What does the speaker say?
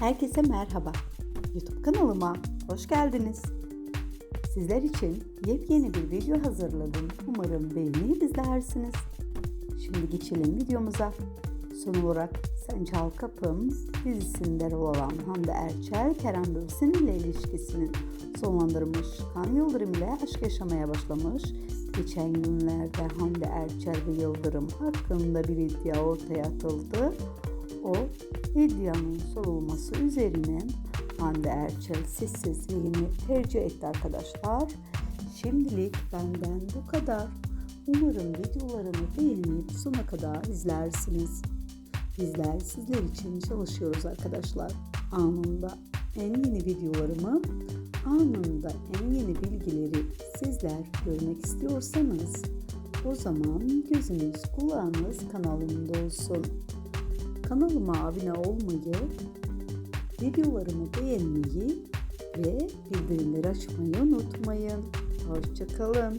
Herkese merhaba. YouTube kanalıma hoş geldiniz. Sizler için yepyeni bir video hazırladım. Umarım beğenip izlersiniz. Şimdi geçelim videomuza. Son olarak Sen Çal Kapım dizisinde rol alan Hande Erçel, Kerem Bürsin ile ilişkisini sonlandırmış. Kan Yıldırım ile aşk yaşamaya başlamış. Geçen günlerde Hande Erçel ve Yıldırım hakkında bir iddia ortaya atıldı. O iddianın sorulması üzerine Hande Erçel sessizliğini tercih etti arkadaşlar. Şimdilik benden bu kadar. Umarım videolarımı beğenip sona kadar izlersiniz. Bizler sizler için çalışıyoruz arkadaşlar. Anında en yeni videolarımı, anında en yeni bilgileri sizler görmek istiyorsanız o zaman gözünüz kulağınız kanalımda olsun. Kanalıma abone olmayı, videolarımı beğenmeyi ve bildirimleri açmayı unutmayın. Hoşçakalın.